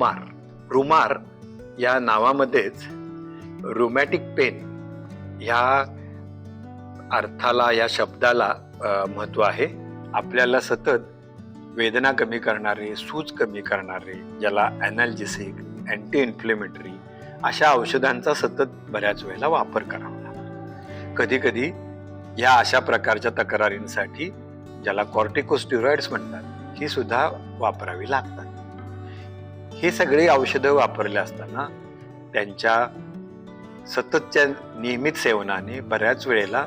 रुमार. रुमार या नावामध्येच रुमॅटिक पेन ह्या अर्थाला या शब्दाला महत्त्व आहे. आपल्याला सतत वेदना कमी करणारे सूज कमी करणारे ज्याला ॲनॅल्जेसिक अँटी इन्फ्लेमेटरी अशा औषधांचा सतत बऱ्याच वेळेला वापर करावा लागतो. कधीकधी या अशा प्रकारच्या तक्रारींसाठी ज्याला कॉर्टिकोस्टिरॉइड्स म्हणतात ही सुद्धा वापरावी लागतात. ही सगळी औषधं वापरली असताना त्यांच्या सततच्या नियमित सेवनाने बऱ्याच वेळेला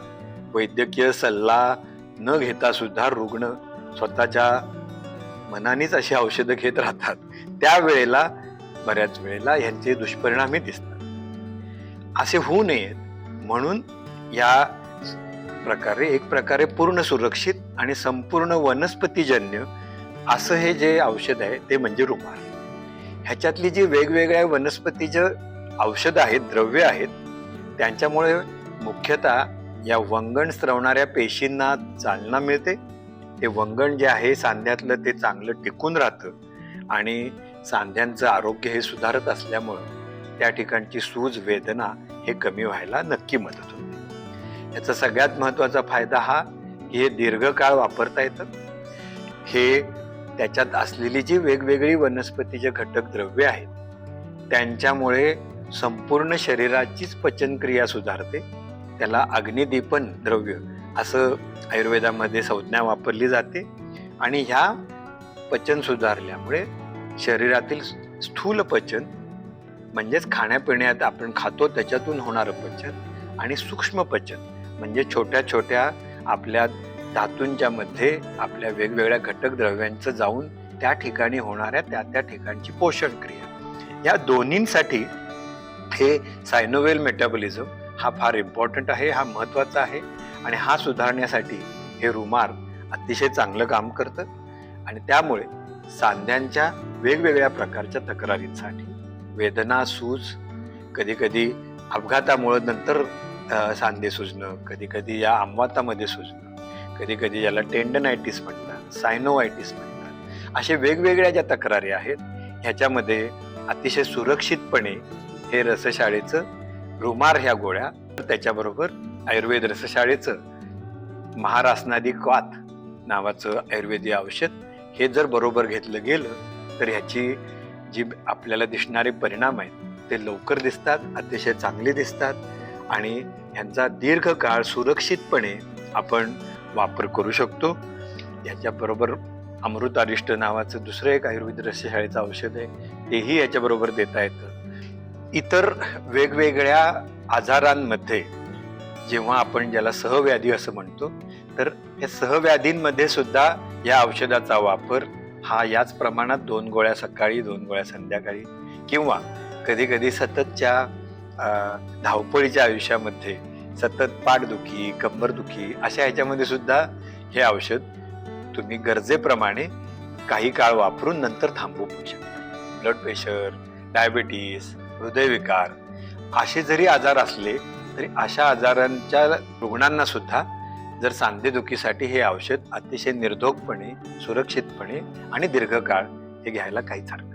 वैद्यकीय सल्ला न घेता सुद्धा रुग्ण स्वतःच्या मनानेच अशी औषधं घेत राहतात. त्यावेळेला बऱ्याच वेळेला ह्यांचे दुष्परिणामही दिसतात. असे होऊ नयेत. म्हणून या प्रकारे एक प्रकारे पूर्ण सुरक्षित आणि संपूर्ण वनस्पतीजन्य असं हे जे औषध आहे ते म्हणजे रुमाल. ह्याच्यातली जी वेगवेगळ्या वनस्पतीचं औषधं आहेत द्रव्य आहेत त्यांच्यामुळे मुख्यतः या वंगण स्रवणाऱ्या पेशींना चालना मिळते. ते वंगण जे आहे सांध्यातलं ते चांगलं टिकून राहतं आणि सांध्यांचं आरोग्य हे सुधारत असल्यामुळं त्या ठिकाणची सूज वेदना हे कमी व्हायला नक्की मदत होते. याचा सगळ्यात महत्त्वाचा फायदा हा की हे दीर्घकाळ वापरता येतं. हे त्याच्यात असलेली जी वेगवेगळी वनस्पतीचे घटक द्रव्य आहेत त्यांच्यामुळे संपूर्ण शरीराचीच पचनक्रिया सुधारते. त्याला अग्निदीपन द्रव्य असं आयुर्वेदामध्ये संज्ञा वापरली जाते. आणि ह्या पचन सुधारल्यामुळे शरीरातील स्थूल पचन म्हणजेच खाण्यापिण्यात आपण खातो त्याच्यातून होणारं पचन आणि सूक्ष्म पचन म्हणजे छोट्या छोट्या आपल्या धातूंच्या मध्ये आपल्या वेगवेगळ्या घटक द्रव्यांचं जाऊन त्या ठिकाणी होणाऱ्या त्या त्या ठिकाणची पोषण क्रिया. या दोन्हींसाठी हे सायनोवेल मेटाबॉलिझम हा फार इम्पॉर्टंट आहे हा महत्त्वाचा आहे आणि हा सुधारण्यासाठी हे रुमार अतिशय चांगलं काम करतं आणि त्यामुळे सांध्यांच्या वेगवेगळ्या प्रकारच्या तक्रारींसाठी वेदना सूज कधीकधी अपघातामुळं नंतर सांधे सुजणं कधीकधी या आमवातामध्ये सुजणं कधी कधी याला टेंडनायटिस म्हणतात सायनोवायटिस म्हणतात. असे वेगवेगळ्या ज्या तक्रारी आहेत ह्याच्यामध्ये अतिशय सुरक्षितपणे हे रसशाळेचं रुमार ह्या गोळ्या त्याच्याबरोबर आयुर्वेद रसशाळेचं महारासनादी क्वात नावाचं आयुर्वेदीय औषध हे जर बरोबर घेतलं गेलं तर ह्याची जी आपल्याला दिसणारे परिणाम आहेत ते लवकर दिसतात अतिशय चांगले दिसतात आणि ह्यांचा दीर्घकाळ सुरक्षितपणे आपण वापर करू शकतो. याच्याबरोबर अमृतारिष्ट नावाचं दुसरं एक आयुर्वेद रस्यशाळेचं औषध आहे. तेही याच्याबरोबर देता येतं. इतर वेगवेगळ्या आजारांमध्ये जेव्हा आपण ज्याला सहव्याधी असं म्हणतो तर या सहव्याधींमध्ये सुद्धा या औषधाचा वापर हा याच प्रमाणात दोन गोळ्या सकाळी दोन गोळ्या संध्याकाळी किंवा कधी कधी सततच्या धावपळीच्या आयुष्यामध्ये सतत पाठदुखी कंबरदुखी अशा ह्याच्यामध्ये सुद्धा हे औषध तुम्ही गरजेप्रमाणे काही काळ वापरून नंतर थांबवू शकता. ब्लड प्रेशर डायबिटीस हृदयविकार असे जरी आजार असले तरी अशा आजारांच्या रुग्णांना सुद्धा जर सांधेदुखीसाठी हे औषध अतिशय निर्धोकपणे सुरक्षितपणे आणि दीर्घकाळ हे घ्यायला काहीच हरकत